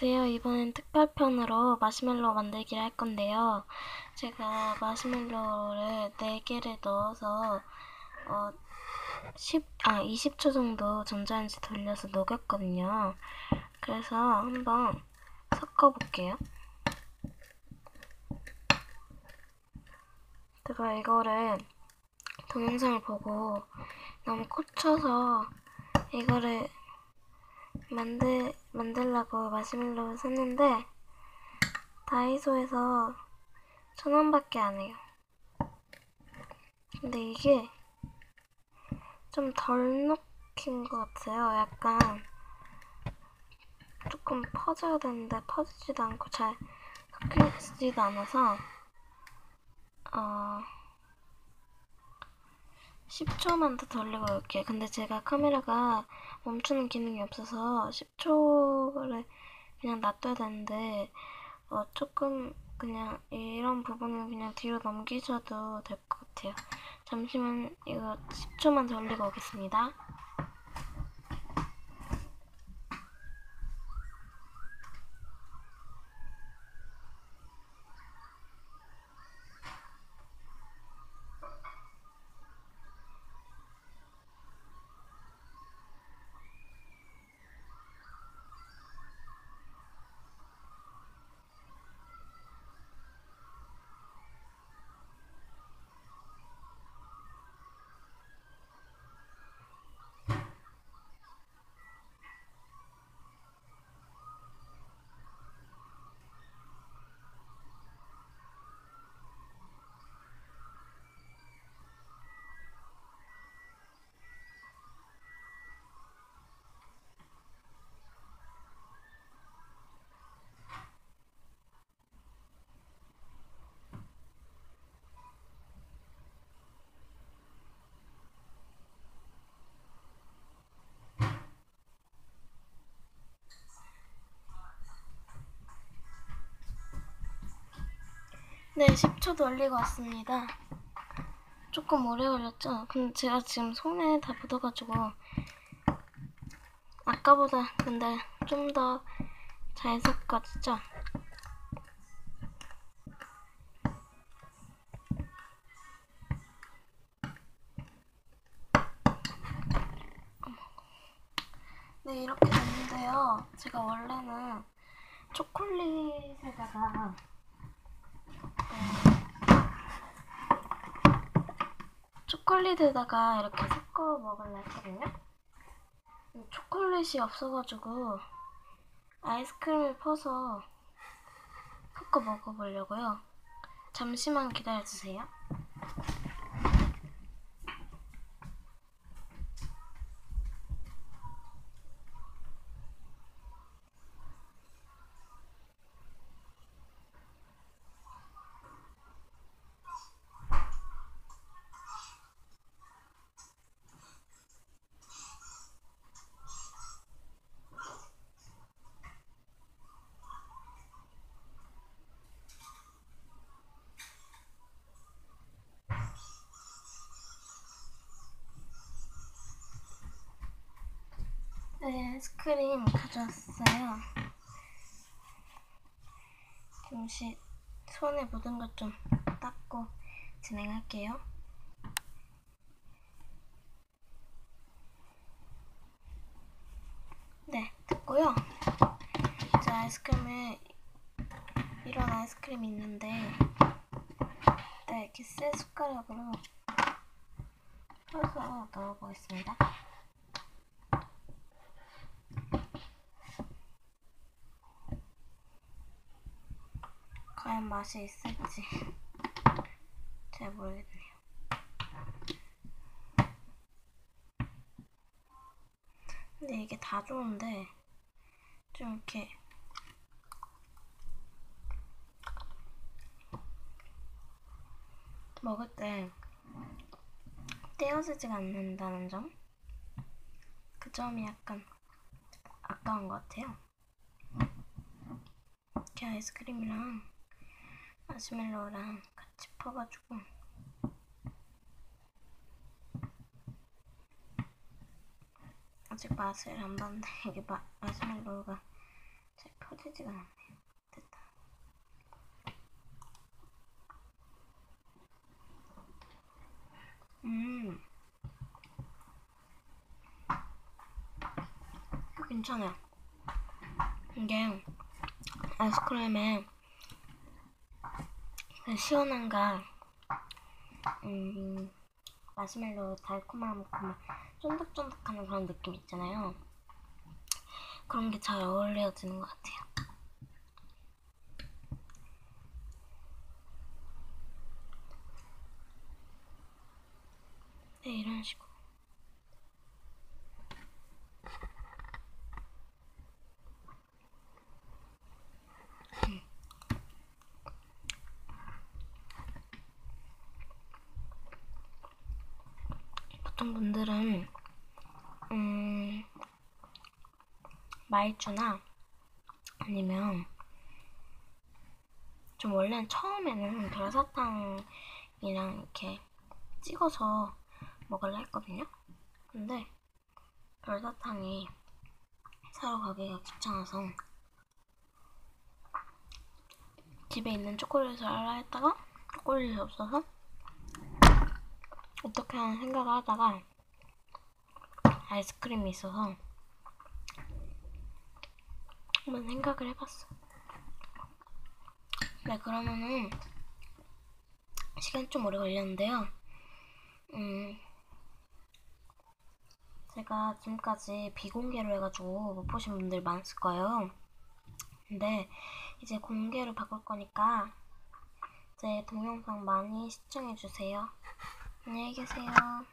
안녕하세요. 이번엔 특별편으로 마시멜로 만들기를 할 건데요. 제가 마시멜로를 4개를 넣어서 어 10, 아 20초 정도 전자레인지 돌려서 녹였거든요. 그래서 한번 섞어 볼게요. 제가 이거를 동영상을 보고 너무 꽂혀서 이거를 만들, 만들라고 마시멜로를 샀는데 다이소에서 천 원밖에 안 해요. 근데 이게 좀 덜 녹힌 것 같아요. 약간 조금 퍼져야 되는데 퍼지지도 않고 잘 섞이지도 않아서 어 10초만 더 돌리고 올게요. 근데 제가 카메라가 멈추는 기능이 없어서 10초를 그냥 놔둬야 되는데 어, 조금 그냥 이런 부분은 그냥 뒤로 넘기셔도 될 것 같아요. 잠시만 이거 10초만 돌리고 오겠습니다. 네, 10초 돌리고 왔습니다. 조금 오래 걸렸죠? 근데 제가 지금 손에 다 묻어가지고 아까보다 근데 좀 더 잘 섞어지죠? 네, 이렇게 됐는데요. 제가 원래는 초콜릿에다가 초콜릿에다가 이렇게 섞어 먹을라 했거든요. 초콜릿이 없어가지고 아이스크림을 퍼서 섞어 먹어보려고요. 잠시만 기다려주세요. 네, 아이스크림 가져왔어요. 잠시 손에 묻은 것 좀 닦고 진행할게요. 네, 됐고요. 이제 아이스크림에 이런 아이스크림이 있는데 네, 이렇게 새 숟가락으로 펴서 넣어보겠습니다. 맛이 있을지 잘 모르겠네요. 근데 이게 다 좋은데 좀 이렇게 먹을 때 떼어지지가 않는다는 점? 그 점이 약간 아까운 것 같아요. 이렇게 아이스크림이랑 마시멜로우랑 같이 퍼가지고 아직 맛을 안 봤는데 이게 마, 마시멜로우가 잘 퍼지 뜨지가 않네요. 됐다. 음. 괜찮아요. 이게 아이스크림에 그 시원함과 음, 마시멜로 달콤함 그 쫀득쫀득한 그런 느낌 있잖아요. 그런 게 잘 어울려지는 것 같아요. 네, 이런 식으로. 보통 분들은 음, 말주나 아니면 좀 원래는 처음에는 별사탕이랑 이렇게 찍어서 먹으려 했거든요. 근데 별사탕이 사러 가기가 귀찮아서 집에 있는 초콜릿을 알라 했다가 초콜릿이 없어서 어떻게 하는 생각을 하다가 아이스크림이 있어서 한번 생각을 해봤어. 네, 그러면은 시간 좀 오래 걸렸는데요. 음, 제가 지금까지 비공개로 해가지고 못 보신 분들 많았을 거예요. 근데 이제 공개로 바꿀 거니까 제 동영상 많이 시청해주세요. 안녕히 계세요.